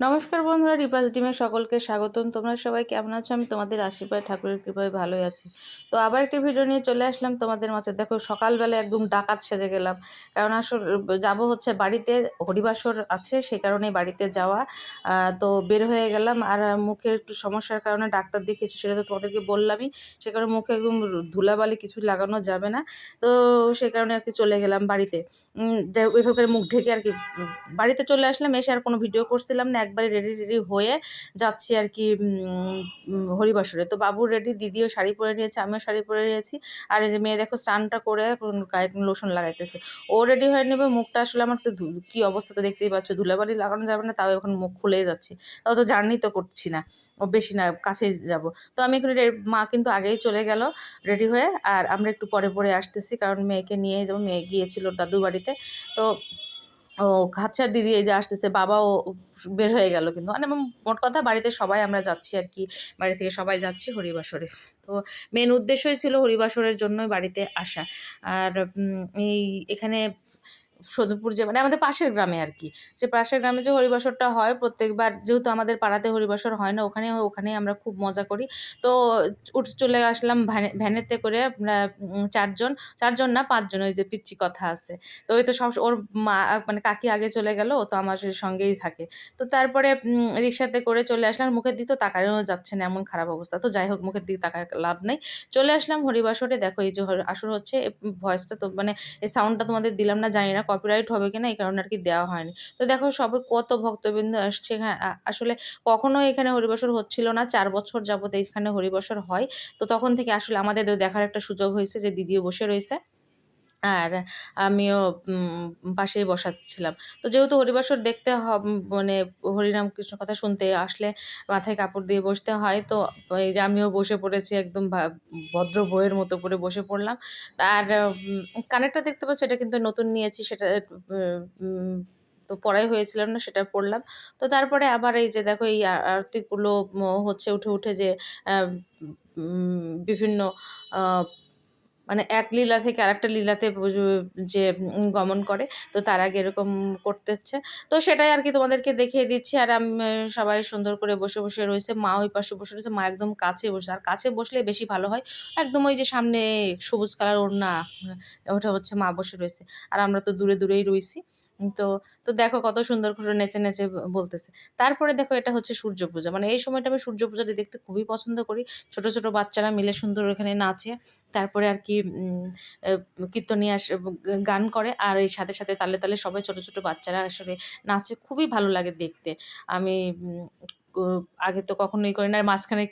নমস্কার বন্ধুরা, রিপাস ডিমের সকলকে স্বাগতম। তোমরা সবাই কেমন আছো? আমি তোমাদের আশীর্বাদ, ঠাকুরের কৃপায় ভালোই আছি। তো আবার একটি ভিডিও নিয়ে চলে আসলাম তোমাদের মাঝে। দেখো, সকালবেলা একদম ডাকাত সেজে গেলাম। কারণ আসল, যাব হচ্ছে বাড়িতে, হরিবাসর আছে সে কারণে বাড়িতে যাওয়া। তো বের হয়ে গেলাম। আর মুখের একটু সমস্যার কারণে ডাক্তার দেখিয়েছি, সেটা তো তোমাদেরকে বললামই। সে কারণে মুখে একদম ধুলাবালি কিছু লাগানো যাবে না। তো সে কারণে আর কি চলে গেলাম বাড়িতে। ওইভাবে মুখ ঢেকে আর কি, বাড়িতে চলে আসলাম। এসে আর কোনো ভিডিও করছিলাম না। একবারে রেডি রেডি হয়ে যাচ্ছি আর কি হরিবাসরে। তো বাবু রেডি দিদিও শাড়ি পরে নিয়েছে, আমিও শাড়ি পরে নিয়েছি। আর এই যে মেয়ে দেখো স্নানটা করে গায়ে লোশন লাগাইতেছে। ও রেডি হয়ে নেবে, মুখটা আসলে আমার তো কি অবস্থা তো দেখতেই পাচ্ছ, ধুলাবালি লাগানো যাবে না, তাও এখন মুখ খুলেই যাচ্ছি। তাও তো জার্নি তো করছি না, ও বেশি না, কাছেই যাব। তো আমি এখন মা কিন্তু আগেই চলে গেল রেডি হয়ে। আর আমরা একটু পরে পরে আসতেছি, কারণ মেয়েকে নিয়ে যাব, মেয়ে গিয়েছিল দাদু বাড়িতে। তো ও খাচ্ছার দিদি এই যে আসতেছে, বাবাও বের হয়ে গেল কিন্তু। মানে মোট কথা বাড়িতে সবাই আমরা যাচ্ছি আর কি। বাড়ি থেকে সবাই যাচ্ছি হরিবাসরে। তো মেন উদ্দেশ্যই ছিল হরিবাসরের জন্যই বাড়িতে আসা। আর এই এখানে সদরপুর যে মানে আমাদের পাশের গ্রামে আর কি। সে পাশের গ্রামে যে হরিবাসরটা হয়, প্রত্যেকবার যেহেতু আমাদের পাড়াতে হরিবাসর হয় না, ওখানে ওখানে আমরা খুব মজা করি। তো উঠে, চলে আসলাম ভ্যানে, ভ্যানেতে করে চারজন চারজন না, পাঁচজন, ওই যে পিচ্ছি কথা আছে। তো ওই তো সব, ওর মা মানে কাকি আগে চলে গেল, ও তো আমার সঙ্গেই থাকে। তো তারপরে রিক্সাতে করে চলে আসলাম, মুখের দিকে তো তাকানো যাচ্ছে না, এমন খারাপ অবস্থা। তো যাই হোক, মুখের দিকে তাকার লাভ নেই। চলে আসলাম হরিবাসরে, দেখো এই যে আসর হচ্ছে ভয়েসটা তো মানে এই সাউন্ডটা তোমাদের দিলাম না, জানি না কপিরাইট হবে কিনা এই কারণে আর কি দেওয়া হয়নি। তো দেখো সবে কত ভক্তবৃন্দ আসছে আ- আসলে কখনো এখানে হরিবসর হচ্ছিল না, চার বছর যাবত এইখানে হরিবসর হয়। তো তখন থেকে আসলে আমাদের দেখার একটা সুযোগ হয়েছে যে দিদিও বসে রয়েছে। আর আমিও পাশেই বসাচ্ছিলাম। তো যেহেতু হরিবাসর দেখতে মানে হরিনাম কৃষ্ণ কথা শুনতে আসলে মাথায় কাপড় দিয়ে বসতে হয়, তো এই যে আমিও বসে পড়েছি, একদম ভদ্র বইয়ের মতো করে বসে পড়লাম। আর কানেরটা দেখতে পাচ্ছ, এটা কিন্তু নতুন নিয়েছি, সেটা তো পড়াই হয়েছিলাম না, সেটা পড়লাম। তো তারপরে আবার এই যে দেখো, এই আরতিগুলো হচ্ছে উঠে উঠে যে বিভিন্ন মানে এক লীলা থেকে আরেকটা লীলাতে যে গমন করে, তো তার আগে এরকম করতে হচ্ছে তো সেটাই আর কি তোমাদেরকে দেখিয়ে দিচ্ছি। আর আমি সবাই সুন্দর করে বসে বসে রয়েছে। মা ওই পাশে বসে রয়েছে। মা একদম কাছে বসে, আর কাছে বসলে বেশি ভালো হয়। একদম ওই যে সামনে সবুজ কালার ওড়না ওটা হচ্ছে মা বসে রয়েছে। আর আমরা তো দূরে, দূরেই রয়েছি। তো তো দেখো কত সুন্দর করে নেচে নেচে বলতেছে। তারপরে দেখো এটা হচ্ছে সূর্য পূজা। মানে এই সময়টা আমি সূর্য পূজাটা দেখতে খুবই পছন্দ করি। ছোট ছোট বাচ্চারা মিলে সুন্দর ওখানে নাচে। তারপরে আর কি কীর্তনিয়া আস- গান করে। আর এই সাথে সাথে তালে তালে সবাই ছোট ছোট বাচ্চারা আসলে নাচে। খুবই ভালো লাগে দেখতে। আমি আগে তো কখনোই করি না। মাঝখানে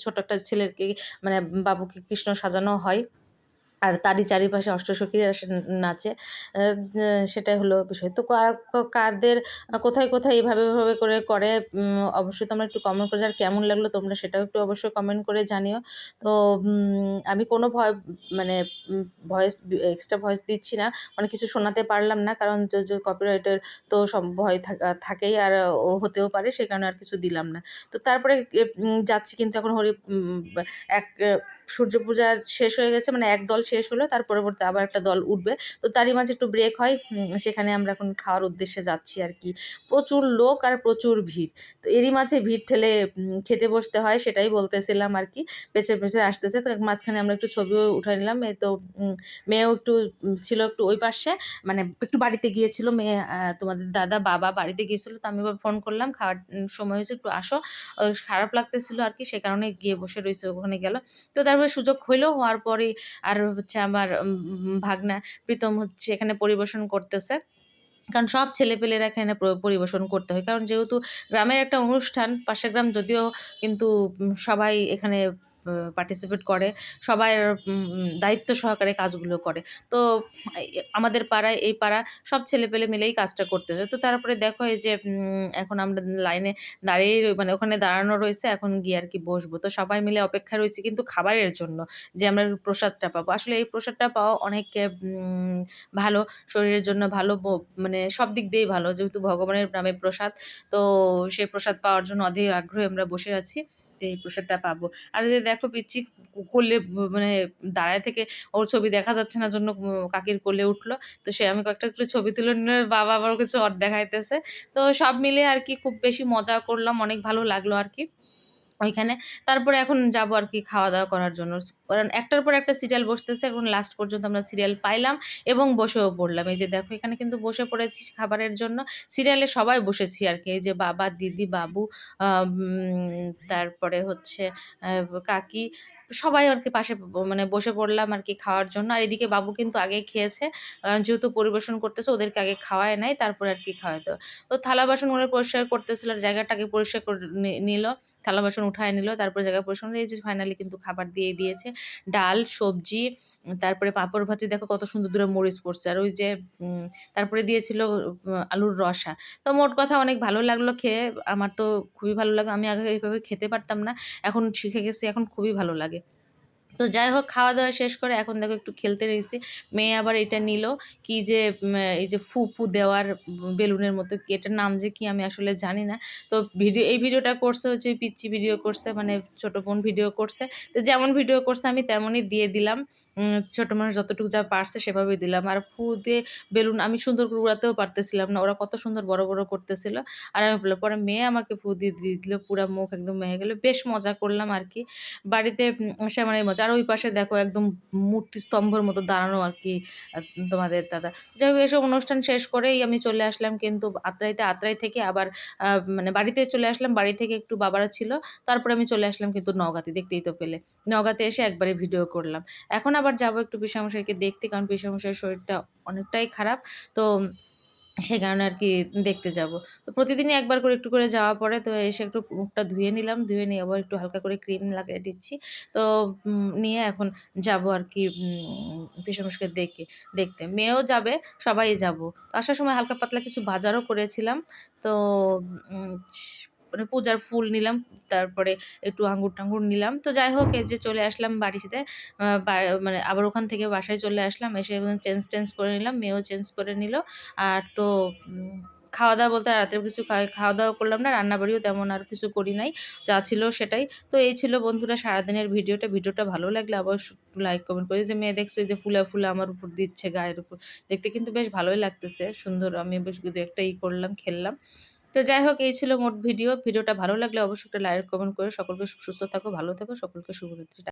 ছোট একটা ছেলেকে মানে বাবুকে কৃষ্ণ সাজানো হয়। আর তারই চারিপাশে অষ্টসখীরা নাচে। সেটাই হলো বিষয়। তো কার- কারদের কোথায় কোথায় এইভাবে এভাবে করে করে অবশ্যই তোমরা একটু কমেন্ট করে আর কেমন লাগল তোমরা সেটাও একটু অবশ্যই কমেন্ট করে জানিও। তো আমি কোনো ভয় মানে ভয়েস এক্সট্রা ভয়েস দিচ্ছি না। মানে কিছু শোনাতে পারলাম না কারণ কপিরাইটের তো সব ভয় থাকা- থাকেই আর ও হতেও পারে, সে কারণে আর কিছু দিলাম না। তো তারপরে যাচ্ছি কিন্তু এখন হরি এক সূর্য পূজা শেষ হয়ে গেছে মানে এক দল শেষ হলো, তার পরবর্তী আবার একটা দল উঠবে। তো তারই মাঝে একটু ব্রেক হয় সেখানে আমরা এখন খাওয়ার উদ্দেশ্যে যাচ্ছি আর কি। প্রচুর লোক আর প্রচুর ভিড়। তো এরই মাঝে ভিড় ঠেলে খেতে বসতে হয়, সেটাই বলতেছিলাম আর কি। পেছনে পেছে আসতেছে, তো মাঝখানে আমরা একটু ছবিও উঠাই নিলাম। এই তো মেয়েও একটু ছিল একটু ওই পাশে মানে একটু বাড়িতে গিয়েছিল। মেয়ে তোমাদের দাদা, বাবা বাড়িতে গিয়েছিল, তো আমি ফোন করলাম, খাওয়ার সময় হয়েছে, একটু আসো। খারাপ লাগতেছিল আর কি, সে কারণে গিয়ে বসে রয়েছে, ওখানে গেল। তো তারপরে সুযোগ হইল হওয়ার পরে আর হচ্ছে আমার ভাগনা প্রীতম হচ্ছে এখানে পরিবেশন করতেছে। কারণ সব ছেলেপেলেরা এখানে পরিবেশন করতে হয়। কারণ যেহেতু গ্রামের একটা অনুষ্ঠান, পাশের গ্রাম যদিও কিন্তু সবাই এখানে পার্টিসিপেট করে, সবাই দায়িত্ব সহকারে কাজগুলো করে। তো আমাদের পাড়ায়, এই পাড়া সব ছেলেপেলে মিলেই কাজটা করতে হয়। তো তারপরে দেখো এই যে এখন আমরা লাইনে দাঁড়িয়ে মানে ওখানে দাঁড়ানো রয়েছে, এখন গিয়ে আর কি বসবো। তো সবাই মিলে অপেক্ষা রয়েছে কিন্তু খাবারের জন্য, যে আমরা প্রসাদটা পাবো। আসলে এই প্রসাদটা পাওয়া অনেক ভালো, শরীরের জন্য ভালো মানে সব দিক দিয়েই ভালো। যেহেতু ভগবানের নামে প্রসাদ, তো সেই প্রসাদ পাওয়ার জন্য অধীর আগ্রহে আমরা বসে আছি। তো এই প্রসাদটা পাবো। আর যে দেখো পিচ্ছি করলে মানে দাঁড়ায় থেকে ওর ছবি দেখা যাচ্ছে না জন্য কাকির কোলে উঠল। তো সে আমি কয়েকটা একটু ছবি তুলে বাবা আবার কিছু অর দেখাইতেছে। তো সব মিলে আর কি খুব বেশি মজা করলাম, অনেক ভালো লাগল আর কি। ওইখানে। তারপরে এখন যাব আর কি খাওয়া দাওয়া করার জন্য। কারণ একটার পর একটা সিরিয়াল বসতেছে, এখন লাস্ট পর্যন্ত আমরা সিরিয়াল পাইলাম এবং বসেও পড়লাম। এই যে দেখো, এখানে কিন্তু বসে পড়েছি খাবারের জন্য। সিরিয়ালে সবাই বসেছি আর কি। এই যে বাবা, দিদি, বাবু তারপরে হচ্ছে কাকি সবাই আর কি পাশে মানে বসে পড়লাম আর কি খাওয়ার জন্য। আর এদিকে বাবু কিন্তু আগে খেয়েছে, কারণ যেহেতু পরিবেশন করতেছে, ওদেরকে আগে খাওয়ায় নাই তারপরে আর কি খাওয়াতো তো থালা বাসন ওরা পরিষ্কার করতেছিল, আর জায়গাটাকে পরিষ্কার করে নিল, থালা বাসন উঠায় নিল, তারপরে জায়গা পরিষ্কার করে এই যে ফাইনালি কিন্তু খাবার দিয়ে দিয়েছে। ডাল, সবজি তারপরে পাঁপড় ভাজি, দেখো কত সুন্দর দূরে মরিচ পড়ছে। আর ওই যে তারপরে দিয়েছিল আলুর রসা। তো মোট কথা অনেক ভালো লাগল খেয়ে। আমার তো খুবই ভালো লাগে। আমি আগে এইভাবে খেতে পারতাম না। এখন শিখে গেছি, এখন খুবই ভালো লাগে। তো যাই হোক খাওয়া দাওয়া শেষ করে এখন দেখো একটু খেলতে রয়েছি মেয়ে আবার এটা নিল কি যে এই যে ফু ফু দেওয়ার বেলুনের মতো এটার নাম যে কি আমি আসলে জানি না। তো ভিডিও এই ভিডিওটা করছে হচ্ছে পিচ্ছি ভিডিও করছে মানে ছোট বোন ভিডিও করছে। তো যেমন ভিডিও করছে আমি তেমনই দিয়ে দিলাম। ছোট মানুষ যতটুকু যা পারছে সেভাবেই দিলাম। আর ফু দিয়ে বেলুন আমি সুন্দর করে উড়াতেও পারতেছিলাম না ওরা কত সুন্দর বড় বড় করতেছিল। আর আমি বললাম, পরে মেয়ে আমাকে ফু দিয়ে দিয়ে দিল পুরা মুখ একদম মেয়ে গেলো। বেশ মজা করলাম আর কি। বাড়িতে সে এই মজা আর ওই পাশে দেখো একদম মূর্তি স্তম্ভের মতো দাঁড়ানো আর কি তোমাদের দাদা। যাই হোক, এসব অনুষ্ঠান শেষ করেই আমি চলে আসলাম কিন্তু আত্রাইতে, আত্রাই থেকে আবার মানে বাড়িতে চলে আসলাম, বাড়ি থেকে একটু বাবারা ছিল। তারপরে আমি চলে আসলাম কিন্তু নগাতে দেখতেই তো পেলে। নগাতে এসে একবারে ভিডিও করলাম। এখন আবার যাব একটু পিসামশাইকে দেখতে, কারণ পিসামশাইয়ের শরীরটা অনেকটাই খারাপ। তো সে কারণে আর কি দেখতে যাব। তো প্রতিদিনই একবার করে একটু করে যাওয়া পরে তো এসে একটু মুখটা ধুয়ে নিলাম। ধুয়ে নিয়ে আবার একটু হালকা করে ক্রিম লাগিয়ে দিচ্ছি। তো নিয়ে এখন যাব আর কি পিসমুষকে দেখে, দেখতে। মেয়েও যাবে, সবাই যাব। তো আসার সময় হালকা পাতলা কিছু বাজারও করেছিলাম। তো মানে পূজার ফুল নিলাম, তারপরে একটু আঙ্গুর টাঙ্গুর নিলাম। তো যাই হোক, এই যে চলে আসলাম বাড়িতে মানে আবার ওখান থেকে বাসায় চলে আসলাম, এসে চেঞ্জ টেঞ্জ করে নিলাম, মেয়েও চেঞ্জ করে নিল। আর তো খাওয়া দাওয়া বলতে রাতের কিছু খাওয়া দাওয়া করলাম না, রান্নাবাড়িও তেমন আর কিছু করি নাই, যা ছিল সেটাই। তো এই ছিল বন্ধুরা সারাদিনের ভিডিওটা ভিডিওটা ভালো লাগলে আবার লাইক কমেন্ট করে যে মেয়ে দেখছ যে ফুলে ফুলে আমার উপর দিচ্ছে গায়ের উপর, দেখতে কিন্তু বেশ ভালোই লাগতেছে, সুন্দর। আমি বেশ দু একটা ই করলাম, খেললাম। তো যাই হোক এই ছিল মোট ভিডিও। ভিডিওটা ভালো লাগলে অবশ্যই একটা লাইক, কমেন্ট করে সকলকে সুস্থ থাকো, ভালো থাকো, সকলকে শুভরাত্রি।